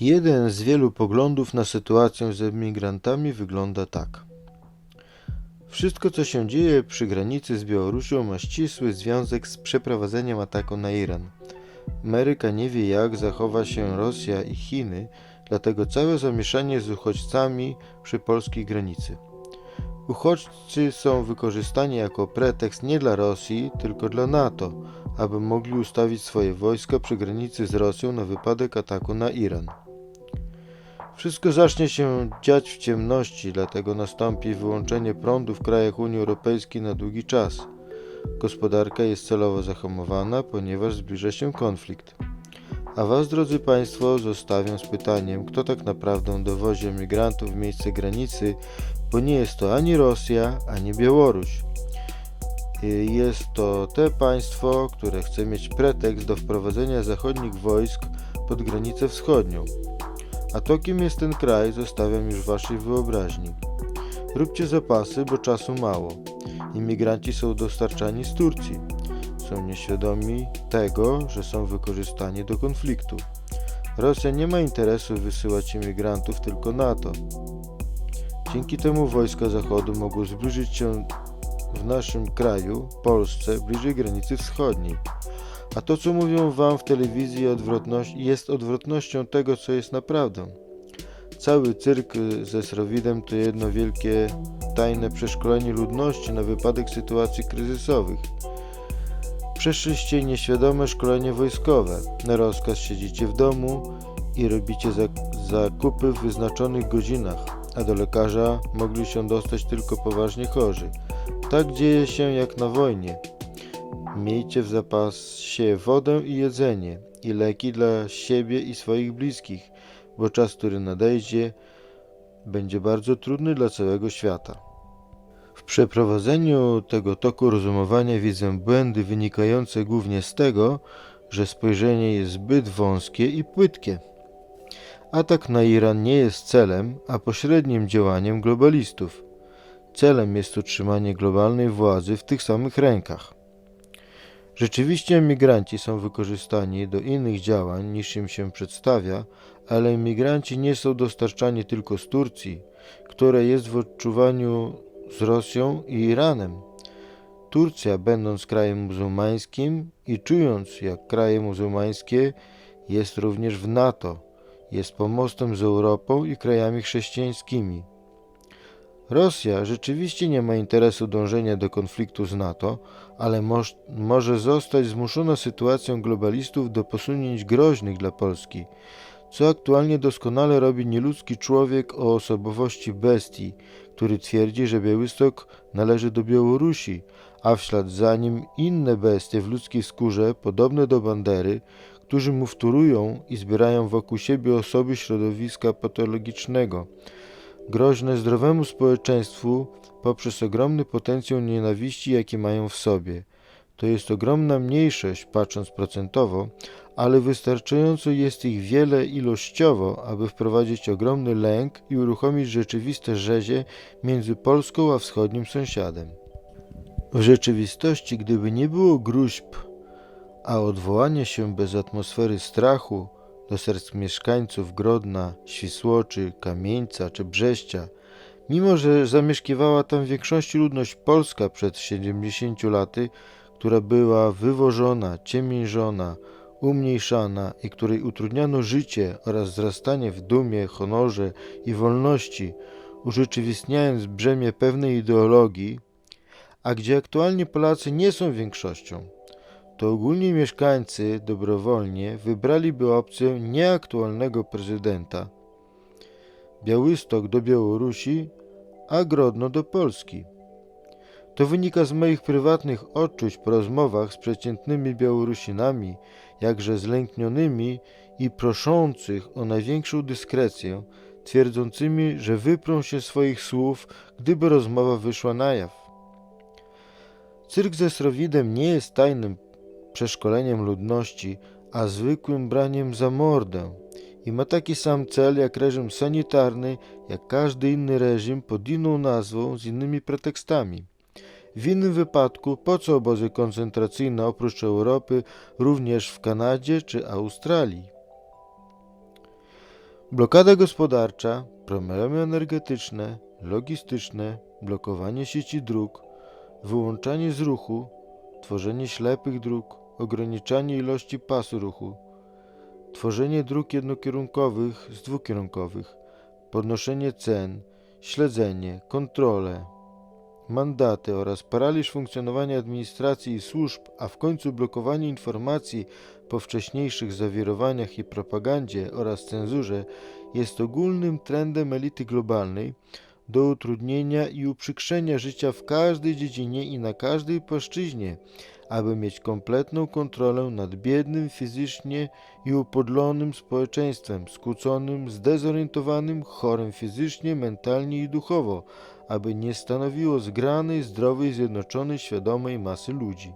Jeden z wielu poglądów na sytuację z emigrantami wygląda tak. Wszystko, co się dzieje przy granicy z Białorusią, ma ścisły związek z przeprowadzeniem ataku na Iran. Ameryka nie wie, jak zachowa się Rosja i Chiny, dlatego całe zamieszanie z uchodźcami przy polskiej granicy. Uchodźcy są wykorzystani jako pretekst nie dla Rosji, tylko dla NATO, aby mogli ustawić swoje wojska przy granicy z Rosją na wypadek ataku na Iran. Wszystko zacznie się dziać w ciemności, dlatego nastąpi wyłączenie prądu w krajach Unii Europejskiej na długi czas. Gospodarka jest celowo zahamowana, ponieważ zbliża się konflikt. A Was, drodzy Państwo, zostawiam z pytaniem, kto tak naprawdę dowozi emigrantów w miejsce granicy, bo nie jest to ani Rosja, ani Białoruś. Y, Jest to te państwo, które chce mieć pretekst do wprowadzenia zachodnich wojsk pod granicę wschodnią. A to kim jest ten kraj, zostawiam już waszej wyobraźni. Róbcie zapasy, bo czasu mało. Imigranci są dostarczani z Turcji. Są nieświadomi tego, że są wykorzystani do konfliktu. Rosja nie ma interesu wysyłać imigrantów tylko NATO. Dzięki temu wojska Zachodu mogą zbliżyć się w naszym kraju, Polsce, bliżej granicy wschodniej. A to, co mówią wam w telewizji, odwrotność, jest odwrotnością tego, co jest naprawdę. Cały cyrk y, ze Srowidem to jedno wielkie, tajne przeszkolenie ludności na wypadek sytuacji kryzysowych. Przeszliście nieświadome szkolenie wojskowe. Na rozkaz siedzicie w domu i robicie zak- zakupy w wyznaczonych godzinach, a do lekarza mogli się dostać tylko poważnie chorzy. Tak dzieje się jak na wojnie. Miejcie w zapasie wodę i jedzenie i leki dla siebie i swoich bliskich, bo czas, który nadejdzie, będzie bardzo trudny dla całego świata. W przeprowadzeniu tego toku rozumowania widzę błędy wynikające głównie z tego, że spojrzenie jest zbyt wąskie i płytkie. Atak na Iran nie jest celem, a pośrednim działaniem globalistów. Celem jest utrzymanie globalnej władzy w tych samych rękach. Rzeczywiście emigranci są wykorzystani do innych działań niż im się przedstawia, ale emigranci nie są dostarczani tylko z Turcji, które jest w odczuwaniu z Rosją i Iranem. Turcja, będąc krajem muzułmańskim i czując jak kraje muzułmańskie, jest również w NATO, jest pomostem z Europą i krajami chrześcijańskimi. Rosja rzeczywiście nie ma interesu dążenia do konfliktu z NATO, ale moż, może zostać zmuszona sytuacją globalistów do posunięć groźnych dla Polski, co aktualnie doskonale robi nieludzki człowiek o osobowości bestii, który twierdzi, że Białystok należy do Białorusi, a w ślad za nim inne bestie w ludzkiej skórze, podobne do Bandery, którzy mu wtórują i zbierają wokół siebie osoby środowiska patologicznego, groźne zdrowemu społeczeństwu poprzez ogromny potencjał nienawiści, jaki mają w sobie. To jest ogromna mniejszość, patrząc procentowo, ale wystarczająco jest ich wiele ilościowo, aby wprowadzić ogromny lęk i uruchomić rzeczywiste rzezie między Polską a wschodnim sąsiadem. W rzeczywistości, gdyby nie było gruźb, a odwołanie się bez atmosfery strachu do serc mieszkańców Grodna, Świsłoczy, Kamieńca czy Brześcia, mimo że zamieszkiwała tam w większości ludność polska przed 70 laty, która była wywożona, ciemiężona, umniejszana i której utrudniano życie oraz wzrastanie w dumie, honorze i wolności, urzeczywistniając brzemię pewnej ideologii, a gdzie aktualnie Polacy nie są większością, to ogólni mieszkańcy dobrowolnie wybraliby opcję nieaktualnego prezydenta. Białystok do Białorusi, a Grodno do Polski. To wynika z moich prywatnych odczuć po rozmowach z przeciętnymi Białorusinami, jakże zlęknionymi i proszących o największą dyskrecję, twierdzącymi, że wyprą się swoich słów, gdyby rozmowa wyszła na jaw. Cyrk ze Srowidem nie jest tajnym przeszkoleniem ludności, a zwykłym braniem za mordę i ma taki sam cel jak reżim sanitarny, jak każdy inny reżim pod inną nazwą, z innymi pretekstami. W innym wypadku, po co obozy koncentracyjne oprócz Europy, również w Kanadzie czy Australii? Blokada gospodarcza, problemy energetyczne, logistyczne, blokowanie sieci dróg, wyłączanie z ruchu, tworzenie ślepych dróg, ograniczanie ilości pasu ruchu, tworzenie dróg jednokierunkowych z dwukierunkowych, podnoszenie cen, śledzenie, kontrole, mandaty oraz paraliż funkcjonowania administracji i służb, a w końcu blokowanie informacji po wcześniejszych zawirowaniach i propagandzie oraz cenzurze jest ogólnym trendem elity globalnej do utrudnienia i uprzykrzenia życia w każdej dziedzinie i na każdej płaszczyźnie, aby mieć kompletną kontrolę nad biednym fizycznie i upodlonym społeczeństwem, skłóconym, zdezorientowanym, chorym fizycznie, mentalnie i duchowo, aby nie stanowiło zgranej, zdrowej, zjednoczonej, świadomej masy ludzi.